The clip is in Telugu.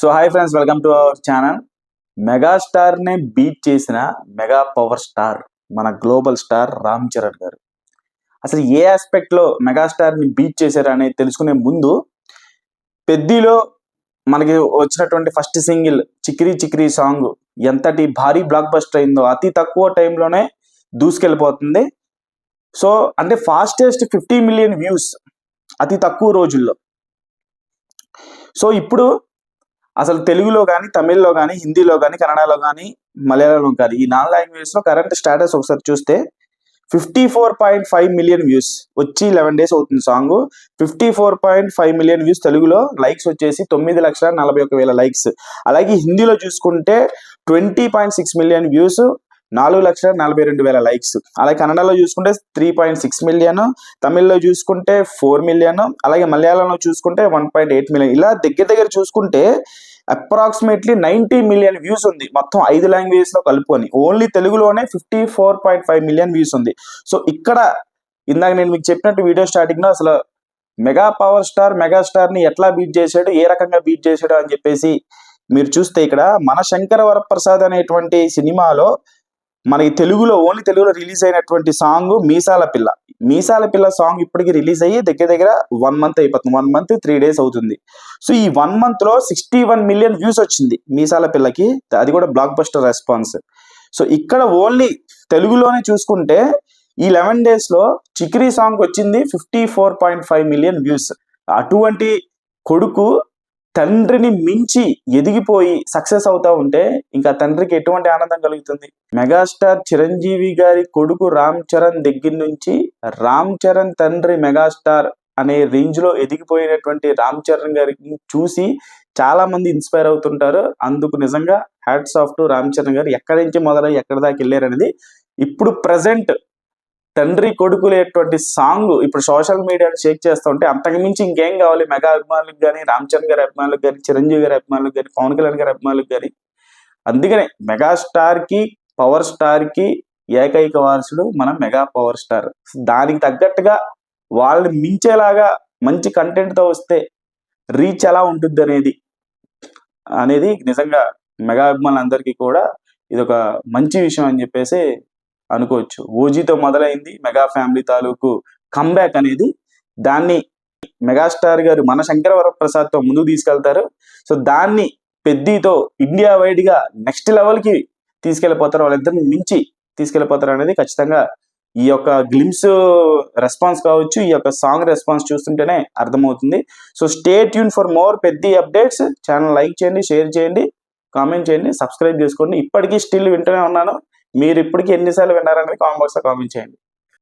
So hi friends welcome to our channel మెగాస్టార్నే beat చేసిన మెగా పవర్ స్టార్ మన గ్లోబల్ స్టార్ రామ్ చరణ్ గారు. అసలు ఏ ఆస్పెక్ట్లో మెగాస్టార్ని బీట్ చేశారు అనేది తెలుసుకునే ముందు పెద్దిలో మనకి వచ్చినటువంటి first single Chikiri Chikiri song ఎంతటి భారీ బ్లాక్ బస్టర్ అయిందో అతి తక్కువ టైంలోనే దూసుకెళ్ళిపోతుంది. సో అంటే ఫాస్టెస్ట్ ఫిఫ్టీ మిలియన్ వ్యూస్ అతి తక్కువ రోజుల్లో. సో ఇప్పుడు అసలు తెలుగులో కానీ తమిళ్ళో కానీ హిందీలో కానీ కన్నడలో కానీ మలయాళంలో కానీ ఈ నాలుగు లాంగ్వేజ్లో కరెంట్ స్టేటస్ ఒకసారి చూస్తే fifty four point five million views వచ్చి లెవెన్ డేస్ అవుతుంది song. Fifty four point five million views తెలుగులో. లైక్స్ వచ్చేసి తొమ్మిది లక్షల నలభై ఒక వేల లైక్స్ అలాగే హిందీలో చూసుకుంటే twenty point six million views నాలుగు లక్షల నలభై రెండు వేల లైక్స్ అలాగే కన్నడలో చూసుకుంటే త్రీ పాయింట్ సిక్స్ మిలియన్ తమిళ్ళో చూసుకుంటే ఫోర్ మిలియన్ అలాగే మలయాళంలో చూసుకుంటే వన్ పాయింట్ ఎయిట్ మిలియన్ ఇలా దగ్గర దగ్గర చూసుకుంటే అప్రాక్సిమేట్లీ నైన్టీ మిలియన్ వ్యూస్ ఉంది. మొత్తం ఐదు లాంగ్వేజెస్లో కలుపుకొని. ఓన్లీ తెలుగులోనే fifty four point five million views ఉంది. సో ఇక్కడ ఇందాక నేను మీకు చెప్పినట్టు వీడియో స్టార్టింగ్లో అసలు మెగా పవర్ స్టార్ మెగా స్టార్ని ఎట్లా బీట్ చేశాడు ఏ రకంగా బీట్ చేశాడు అని చెప్పేసి మీరు చూస్తే ఇక్కడ మన శంకర వరప్రసాద్ అనేటువంటి సినిమాలో మనకి తెలుగులో ఓన్లీ తెలుగులో రిలీజ్ అయినటువంటి సాంగ్ మీసాల పిల్ల. మీసాల పిల్ల సాంగ్ ఇప్పటికి రిలీజ్ అయ్యి దగ్గర దగ్గర వన్ మంత్ అయిపోతుంది. వన్ మంత్ త్రీ డేస్ అవుతుంది. సో ఈ వన్ మంత్లో సిక్స్టీ వన్ మిలియన్ వ్యూస్ వచ్చింది మీసాల పిల్లకి. అది కూడా బ్లాక్ బస్టర్ రెస్పాన్స్ సో ఇక్కడ ఓన్లీ తెలుగులోనే చూసుకుంటే ఈ లెవెన్ డేస్లో చిక్రీ సాంగ్ వచ్చింది fifty four point five million views. అటువంటి కొడుకు తండ్రిని మించి ఎదిగిపోయి సక్సెస్ అవుతా ఉంటే ఇంకా తండ్రికి ఎటువంటి ఆనందం కలుగుతుంది? మెగాస్టార్ చిరంజీవి గారి కొడుకు రామ్ చరణ్ దగ్గర నుంచి రామ్ చరణ్ తండ్రి మెగాస్టార్ అనే రేంజ్లో ఎదిగిపోయినటువంటి రామ్ చరణ్ గారిని చూసి చాలా మంది ఇన్స్పైర్ అవుతుంటారు. అందుకు నిజంగా hats off to Ram Charan garu. ఎక్కడి నుంచి మొదలై ఎక్కడి దాకా వెళ్ళారనేది ఇప్పుడు ప్రజెంట్ తండ్రి కొడుకులేటువంటి సాంగ్ ఇప్పుడు సోషల్ మీడియాని షేక్ చేస్తూ ఉంటే అంతకు మించి ఇంకేం కావాలి? మెగా అభిమానులకు కానీ రామ్ చరణ్ గారి అభిమానులకు కానీ చిరంజీవి గారి అభిమానులకు కానీ పవన్ కళ్యాణ్ గారి అభిమానులకు కానీ అందుకనే మెగాస్టార్కి పవర్ స్టార్కి ఏకైక వారసుడు మన మెగా పవర్ స్టార్. దానికి తగ్గట్టుగా వాళ్ళని మించేలాగా మంచి కంటెంట్తో వస్తే రీచ్ ఎలా ఉంటుంది అనేది అనేది నిజంగా మెగా అభిమానులందరికీ కూడా ఇది ఒక మంచి విషయం అని చెప్పేసి అనుకోవచ్చు. ఓజీతో మొదలైంది మెగా ఫ్యామిలీ తాలూకు కంబ్యాక్ అనేది. దాన్ని మెగాస్టార్ గారు మన శంకర వరప్రసాద్తో ముందుకు తీసుకెళ్తారు. సో దాన్ని పెద్దతో ఇండియా వైడ్గా నెక్స్ట్ లెవెల్కి వాళ్ళిద్దరిని మించి తీసుకెళ్ళిపోతారు అనేది ఖచ్చితంగా ఈ యొక్క గ్లిమ్స్ రెస్పాన్స్ కావచ్చు ఈ యొక్క సాంగ్ రెస్పాన్స్ చూస్తుంటేనే అర్థమవుతుంది. So stay tune for more పెద్ద అప్డేట్స్. ఛానల్ లైక్ చేయండి షేర్ చేయండి కామెంట్ చేయండి సబ్స్క్రైబ్ చేసుకోండి. ఇప్పటికీ స్టిల్ వింటూనే ఉన్నాను. మీరు ఇప్పటికీ ఎన్నిసార్లు విన్నారనేది కామెంట్ బాక్స్లో కామెంట్ చేయండి.